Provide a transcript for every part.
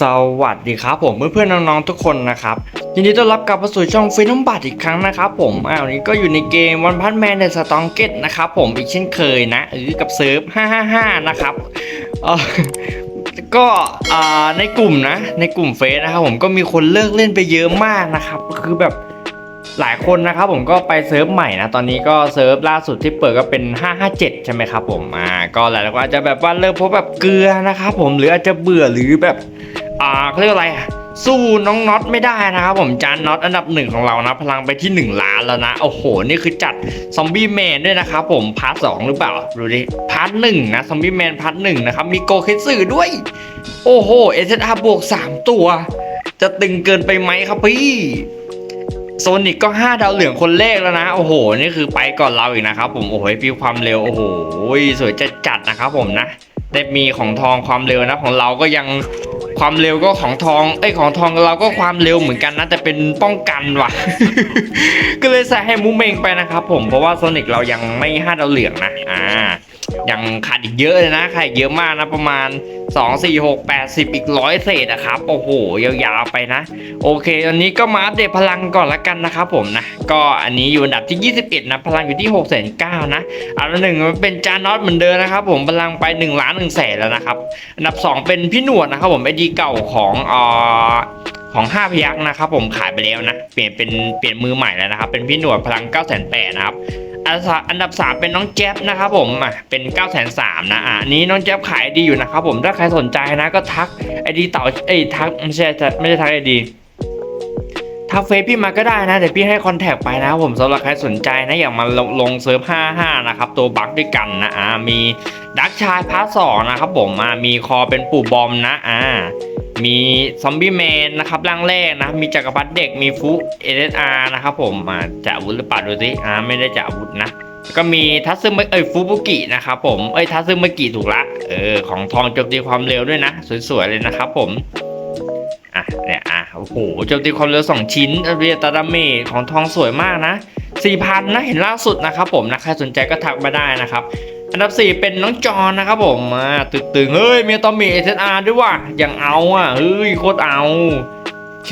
สวัสดีครับผมเพื่อนๆน้องๆทุกคนนะครับยินดีต้อนรับกลับมาสู่ช่องฟินน้ำบัตอีกครั้งนะครับผมอ้าวนี้ก็อยู่ในเกมวันพันแมนในสตองเกตนะครับผมอีกเช่นเคยนะเออกับเซิร์ฟ555 นะครับก็ในกลุ่มนะ ในกลุ่มเฟซนะครับผมก็มีคนเลิกเล่นไปเยอะมากนะครับ คือแบบหลายคนนะครับผมก็ไปเซิร์ฟใหม่นะ ตอนนี้ก็เซิร์ฟล่าสุดที่เปิดก็เป็น 557 ใช่ไหมครับผมอ่าก็หลายๆคนอาจจะแบบว่าเริ่มพบแบบเกลือนะครับผมหรืออาจจะเบื่อหรือแบบ อ่าเขาเรียกว่าอะไรอะสู้น้องน็อตไม่ได้นะครับผมจานน็อตอันดับหนึ่งของเรานะพลังไปที่ 1 ล้านแล้วนะโอ้โห นี่คือจัดซอมบี้แมนด้วยนะครับผมพาร์ทสองหรือเปล่าดูดิพาร์ทหนึ่งนะซอมบี้แมนพาร์ทหนึ่งนะครับมีโกเคสึด้วย โอ้โหเอสเอาบวก 3 ตัว จะตึงเกินไปไหมครับพี่โซนิกก็ 5 ดาวเหลืองคนแรกแล้วนะ โอ้โห นี่คือไปก่อนเราอีกนะครับผม โอ้โหพี่ความเร็ว โอ้โห สวยจัดจัดนะครับผมนะ ได้มีของทองความเร็วนะของเราก็ยังความเร็วก็ของทองไอ้ของทองเราก็ความเร็วเหมือนกันนะแต่เป็นป้องกันว่ะ ก็เลยใส่ให้มูเมงไปนะครับผมเพราะว่าโซนิกเรายังไม่ห้าดาวเหลืองนะอ่า ยังขาดอีกเยอะเลยนะขาดอีกเยอะมากนะประมาณ 2 4 6 8 0อีกร้อยเศษนะครับ โอ้โห ยาวๆไปนะ โอเคตอนนี้ก็มาอัปเดตพลังก่อนละกันนะครับผมนะ ก็อันนี้อยู่อันดับที่ 21 นะ พลังอยู่ที่6 9 0 0 0นะอันดับหนึ่งมันเป็นจานน็อตเหมือนเดิมนะครับผมพลังไป1ล้าน1แสนแล้วนะครับ อันดับ 2 เป็นพี่หนวดนะครับผมไอดีเก่าของอ่อของ5พยักนะครับผมขายไปแล้วนะ เปลี่ยนเป็นเปลี่ยนมือใหม่แล้วนะครับ เป็นพี่หนวดพลัง9 8 0 0นะครับ อันดับสามอันดับ 3 เป็นน้องแจ๊บนะครับผมอะเป็น9 3 0 0นะอะอันนี้น้องแจ๊บขายดีอยู่นะครับผมถ้าใครสนใจนะก็ทักไอดีเต่าเอ้ยทักไม่ใช่ไม่ใช่ทักไอดีทักเฟซพี่มาก็ได้นะเดี๋ยวพี่ให้คอนแทคไปนะผมสำหรับใครสนใจนะอย่างมาลงลงเซิร์ฟ55 นะครับ ตัวบัคด้วยกันนะอ่ามีดักชายพาร์ทสองนะครับผมอ่ามีคอเป็นปู่บอมนะอ่า มีซอมบี้แมนนะครับร่างแรกนะมีจักรพรรดิเด็กมีฟุเอเดอาร์นะครับผมอ่าจะอาวุธหรือเปล่าดูสิอ่าไม่ได้จะอาวุธนะก็มีทัซึมเอ้ยฟูบุกินะครับผมเอ้ยทัซึมกิถูกละเออของทองโจมตีความเร็วด้วยนะ สวยๆเลยนะครับผมอะเนี่ยอะโอ้โหโจมตีความเร็ว 2 ชิ้นเรียตาดาเมของทองสวยมากนะ4,000นะเห็นล่าสุดนะครับผมนะใครสนใจก็ทักมาได้นะครับ อันดับ 4 เป็นน้องจอนนะครับผมอ่าตึงๆเฮ้ยมีตอมีเอสอาร์ด้วยว่ะยังเอาอะเฮ้ยโคตรเอาเค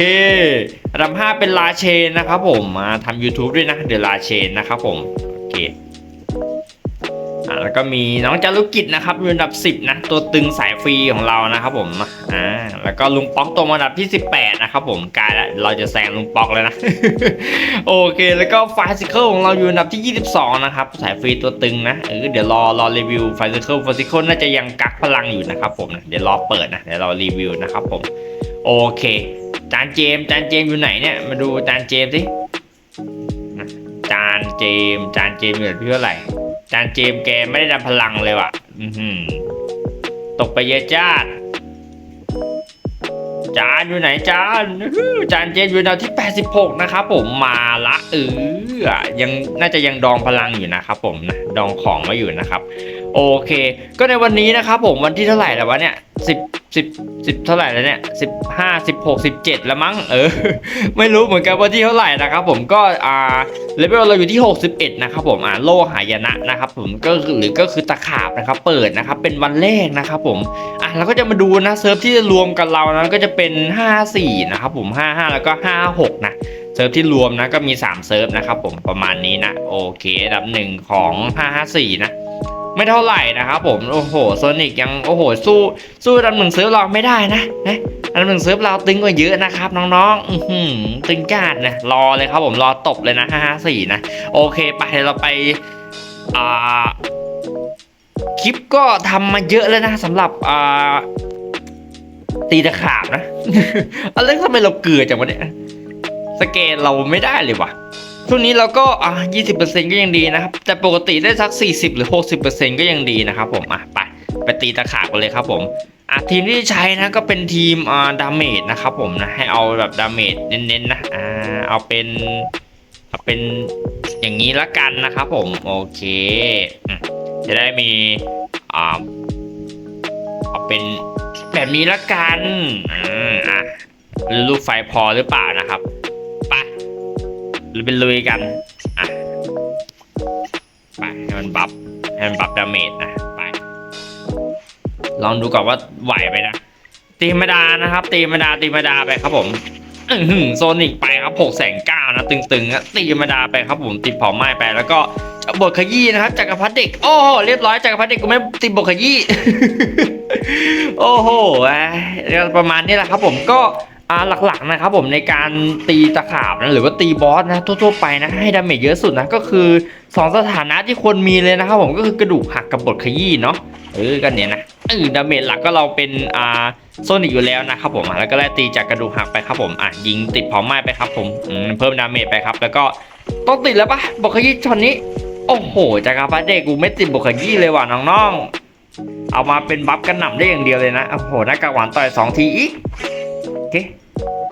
อันดับ 5 เป็นลาเชนนะครับผมมาทำ YouTube ด้วยนะเดลาเชนนะครับผมโอเค อ่าแล้วก็มีน้องจารุกิจนะครับอยู่อันดับ 10นะตัวตึงสายฟรีของเรานะครับผมอ่าแล้วก็ลุงป๊อกตัวอันดับที่ 18นะครับผมกลายละเราจะแซงลุงป๊อกแล้วนะ โอเค แล้วก็ไฟซิเคิลของเราอยู่อันดับที่ 22 นะครับ สายฟรีตัวตึงนะเออเดี๋ยวรอรอรีวิวไฟซิเคิลไฟซิเคิลน่าจะยังกักพลังอยู่นะครับผมนะเดี๋ยวรอเปิดนะเดี๋ยวรอรีวิวนะครับผมโอเค จานเจมจานเจมอยู่ไหนเนี่ยมาดูจานเจมสิจานเจมจานเจมอยู่ที่เท่าไหร่ จานเจมแกไม่ได้ดับพลังเลยว่ะ อือหือตกไปเยอะจ้าจานอยู่ไหนจานจานเจมอยู่แนวที่ 86 นะครับผมมาละเออ ยังน่าจะยังดองพลังอยู่นะครับผมนะดองของไว้อยู่นะครับ โอเค ก็ในวันนี้นะครับผมวันที่เท่าไหร่แล้ววะเนี่ยสิบสิบสิบเท่าไหร่แล้วเนี่ยสิบห้าสิบหกสิบเจ็ดแล้วมั้งเออ ไม่รู้เหมือนกันว่าที่เท่าไหร่นะครับผมก็อ่าเลเวลเราอยู่ที่ 61 นะครับผมอ่าโลหายนะนะครับผมก็คือหรือก็คือตะขาบนะครับเปิดนะครับเป็นวันแรกนะครับผมอะเราก็จะมาดูนะเซิร์ฟที่จะรวมกันเรานะก็จะเป็น 54 นะครับผม 55 แล้วก็ 56 นะ เซิร์ฟที่รวมนะก็มี 3 เซิร์ฟนะครับผมประมาณนี้นะ โอเคอันดับหนึ่งของ 554 นะ ไม่เท่าไหร่นะครับผม โอ้โหโซนิกยังโอ้โห สู้สู้อันดับหนึ่งเซิร์ฟเราไม่ได้นะนะอันดับหนึ่งเซิร์ฟเราตึงกว่าเยอะนะครับน้องๆตึงกาดนะรอเลยครับผมรอตบเลยนะ 554 นะ โอเคไปเดี๋ยวเราไปอ่าคลิปก็ทำมาเยอะแล้วนะสำหรับอ่าตีตะขาบนะอะไรทำไมเราเกลือจังวะเนี่ย สเกลเราไม่ได้เลยว่ะช่วงนี้เราก็อะ20%ก็ยังดีนะครับ แต่ปกติได้สัก 40 หรือ 60%ก็ยังดีนะครับผมอะไปไปตีตะขาบกันเลยครับผมอะทีมที่ใช้นะก็เป็นทีมอ่าดาเมจนะครับผมนะให้เอาแบบดาเมจเน้นๆนะอ่าเอาเป็นเอาเป็นอย่างนี้ละกันนะครับผมโอเคจะได้มีอ่าเอาเป็นแบบนี้ละกันอืมอะลูกไฟพอหรือเปล่านะครับ หรือเป็นลุยกันอะไปให้มันบัฟให้มันบัฟดาเมจนะไป ลองดูก่อนว่าไหวไหมนะตีธรรมดานะครับ ตีธรรมดาตีธรรมดาไปครับผมโซนิกไปครับหกแสนเก้านะตึงๆอะตีธรรมดาไปครับผมติดเผาไหม้ไป แล้วก็บทขยี้นะครับจักรพรรดิเด็กโอ้โหเรียบร้อยจักรพรรดิเด็กกูไม่ติดบทขยี้โอ้โหอะประมาณนี้แหละครับผมก็ อ่าหลักๆนะครับผมในการตีตะขาบนะหรือว่าตีบอสนะทั่วๆไปนะให้ดาเมจเยอะสุดนะก็คือสองสถานะที่ควรมีเลยนะครับผมก็คือกระดูกหักกับบทขยี้เนาะเออกันเนี่ยนะเออดาเมจหลักก็เราเป็นอ่าโซนิกอยู่แล้วนะครับผมแล้วก็ไล่ตีจากกระดูกหักไปครับผมอะยิงติดเผาไหม้ไปครับผมมเพิ่มดาเมจไปครับ แล้วก็ต้องติดแล้วปะบทขยี้ช็อตนี้โอ้โหจากรพรรดิเด็กกูไม่ติดบทขยี้เลยว่ะน้องๆเอามาเป็นบัฟกันหน่ำได้อย่างเดียวเลยนะโอ้โหหน้ากากหวานต่อยสองทีอีก เค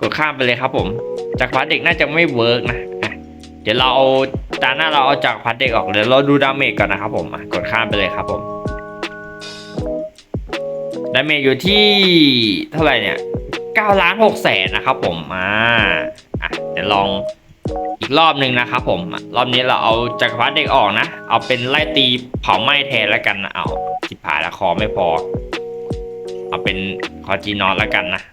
กดข้ามไปเลยครับผม จากพรรดิเด็กน่าจะไม่เวิร์กนะเดี๋ยวเราเอาตาหน้าเราเอาจากพรรดิเด็กออกเดี๋ยวเราดูดาเมจก่อนนะครับผมกดข้ามไปเลยครับผมดาเมจอยู่ที่เท่าไหร่เนี่ย9ล้าน6แสนนะครับผมอ่าอะเดี๋ยวลองอีกรอบหนึ่งนะครับผมรอบนี้เราเอาจักรพรรดิเด็กออกนะ เอาเป็นไล่ตีเผาไหม้แทนแล้วกันนะเอาสิบผายละคอไม่พอ เอาเป็นคอจีนอนแล้วกันนะ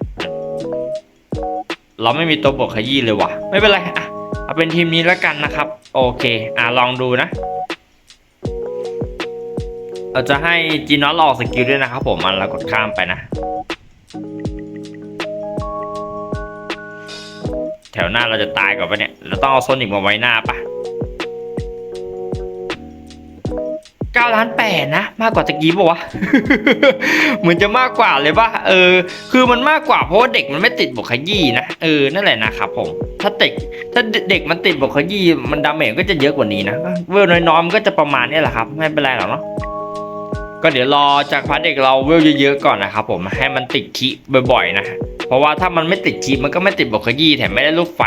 เราไม่มีตัวบทขยี้เลยว่ะ ไม่เป็นไรอะเอาเป็นทีมนี้แล้วกันนะครับ โอเค อะลองดูนะ เราจะให้จีนอตออกสกิลด้วยนะครับผมมันเรากดข้ามไปนะ แถวหน้าเราจะตายก่อนปะเนี่ยเราต้องเอาโซนิกมาไว้หน้าปะ 9ล้านแปดนะมากกว่าตะกี้ปะวะ เหมือนจะมากกว่าเลยปะเออ คือมันมากกว่าเพราะว่าเด็กมันไม่ติดบวกขยี้นะเออนั่นแหละนะครับผมถ้าเด็กถ้าเด็กมันติดบวกขยี้มันดาเมจก็จะเยอะกว่านี้นะเวลน้อยๆมันก็จะประมาณนี้แหละครับ ไม่เป็นไรหรอกเนาะก็เดี๋ยวรอจากพาร์ทเด็กเราเวลเยอะๆก่อนนะครับผมให้มันติดคีบ่อยๆนะเพราะว่าถ้ามันไม่ติดคีมันก็ไม่ติดบกขยี้แถมไม่ได้ลูกไฟ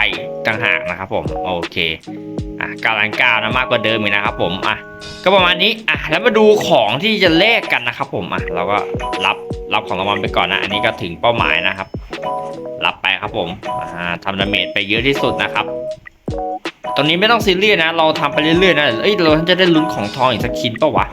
ต่างหากนะครับผมโอเค การันกานะมากกว่าเดิมอีกนะครับผมอะก็ประมาณนี้อะแล้วมาดูของที่จะแลกกันนะครับผมอะเราก็รับรับของรางวัลไปก่อนนะ อันนี้ก็ถึงเป้าหมายนะครับ รับไปครับผมอ่าทำดาเมจไปเยอะที่สุดนะครับตอนนี้ไม่ต้องซีเรียสนะ เราทำไปเรื่อยๆนะเอ้ยเราจะได้ลุ้นของทองอีกสักชิ้นปะวะ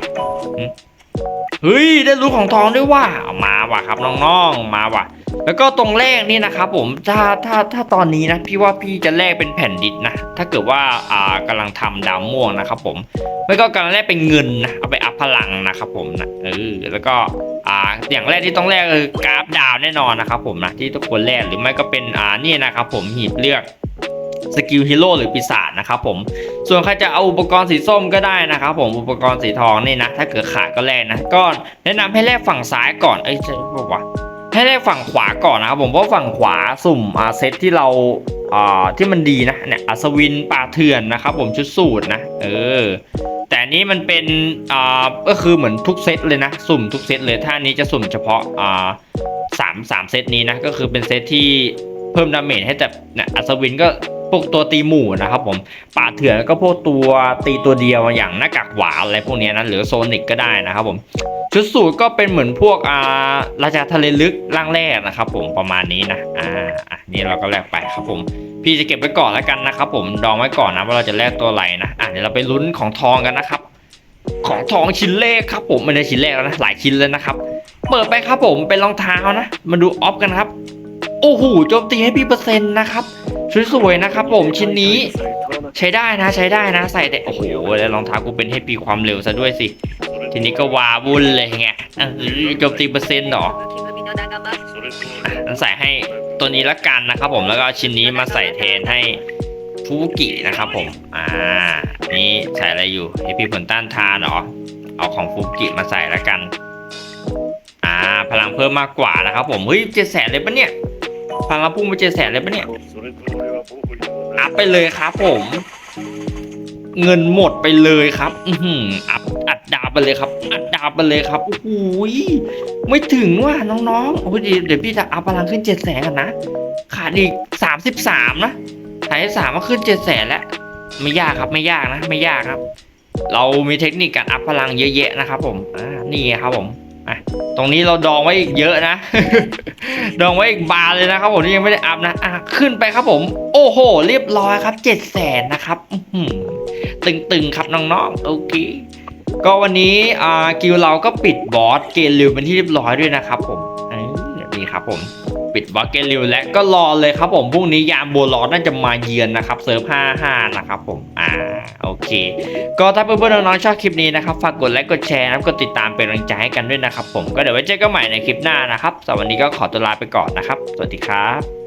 เฮ้ยได้รู้นของทองด้วยว่ามาว่ะครับน้องๆมาว่ะ แล้วก็ตรงแรกนี่นะครับผมถ้าถ้าถ้าตอนนี้นะพี่ว่าพี่จะแลกเป็นแผ่นดิสนะ ถ้าเกิดว่าอ่ากำลังทำดาวม่วงนะครับผมไม่ก็กำลังแลกเป็นเงินนะเอาไปอัพพลังนะครับผมนะเออแล้วก็อ่าอย่างแรกที่ต้องแลกคือกราฟดาวแน่นอนนะครับผมนะที่ทุกคนแลกหรือไม่ก็เป็นอ่านี่นะครับผมหีบเลือกสกิลฮีโร่หรือปีศาจนะครับผมส่วนใครจะเอาอุปกรณ์สีส้มก็ได้นะครับผมอุปกรณ์สีทองนี่นะถ้าเกิดขาดก็แลกนะก็แนะนำให้แลกฝั่งซ้ายก่อนเอ้ยใช่บอกว่า ให้แลกฝั่งขวาก่อนนะครับผมเพราะฝั่งขวาสุ่มอาเซตที่เราอ่าที่มันดีนะเนี่ยอัศวินป่าเถื่อนนะครับผมชุดสูตรนะเออแต่นี้มันเป็นอ่าก็คือเหมือนทุกเซตเลยนะสุ่มทุกเซตเลยถ้านี้จะสุ่มเฉพาะอ่าสามสามเซตนี้นะก็คือเป็นเซตที่เพิ่มดาเมจให้แต่เนี่ยอัศวินก็พวกตัวตีหมู่นะครับผมป่าเถื่อนก็พวกตัวตีตัวเดียวอย่างหน้ากากหวานอะไรพวกนี้นะหรือโซนิกก็ได้นะครับผม ชุดสูตรก็เป็นเหมือนพวกอ่าราชาทะเลลึกร่างแรกนะครับ ผมประมาณนี้นะอ่าอะนี่เราก็แลกไปครับผม พี่จะเก็บไว้ก่อนแล้วกันนะครับ ผมดองไว้ก่อนนะว่าเราจะแลกตัวอะไรนะอะเดี๋ยวเราไปลุ้นของทองกันนะครับ ของทองชิ้นแรกครับ ผมไม่ได้ชิ้นแรกแล้วนะหลายชิ้นเลยนะครับ เปิดไปครับผมเป็นรองเท้านะมาดูออฟกันครับโอ้โหโจมตีให้พี่เปอร์เซ็นต์นะครับสวยๆนะครับ ผมชิ้นนี้ ใช้ได้นะ ใช้ได้นะ ใส่แต่โอ้โหแล้วรองเท้ากูเป็นให้ปีความเร็วซะด้วยสิ ทีนี้ก็วาวุ่นเลยไงเออโจมตีเปอร์เซ็นต์เหรออันใส่ให้ตัวนี้ละกันนะครับ ผมแล้วก็เอาชิ้นนี้มาใส่แทนให้ฟูกินะครับผม อ่า นี่ใส่อะไรอยู่ให้พี่ผลต้านทานเหรอ เอาของฟูกิมาใส่ละกัน อ่า พลังเพิ่มมากกว่านะครับ ผม เฮ้ยเจ็ดแสนเลยปะเนี่ย พลังพุ่งไปเจ็ดแสนเลยปะเนี่ย อัพไปเลยครับผม เงินหมดไปเลยครับ อือหืออัพ ดาวไปเลยครับ อัดดาวไปเลยครับโอ้โหยไม่ถึงว่ะน้องๆโอ้ยเดี๋ยวเดี๋ยวพี่จะอัพพลังขึ้นเจ็ดแสนกันนะ ขาดอีกสามสิบสามนะถ่ายสามมาขึ้นเจ็ดแสนแล้ว ไม่ยากครับไม่ยากนะ ไม่ยากครับ เรามีเทคนิคการอัพพลังเยอะแยะนะครับผมอ่านี่ครับผมอะตรงนี้เราดองไว้อีกเยอะนะ ดองไว้อีกบาร์เลยนะครับผมที่ยังไม่ได้อัพนะอะขึ้นไปครับผม โอ้โห เรียบร้อยครับเจ็ดแสนนะครับตึงๆครับน้องๆโอเค ก็วันนี้อ่ากิลเราก็ปิดบอสเกมเร็วเป็นที่เรียบร้อยด้วยนะครับผมนี่ครับผมปิดวอลเกลิวและก็รอเลยครับผมพรุ่งนี้ยามบัวลอนน่าจะมาเยือนนะครับเซิร์ฟ55นะครับผมอ่าโอเค ก็ถ้าเพื่อนๆน้องๆชอบคลิปนี้นะครับฝากกดไลค์กดแชร์นะกดติดตามเป็นกำลังใจให้กันด้วยนะครับผมก็เดี๋ยวไว้เจอกันใหม่ในคลิปหน้านะครับสำหรับวันนี้ก็ขอตัวลาไปก่อนนะครับ สวัสดีครับ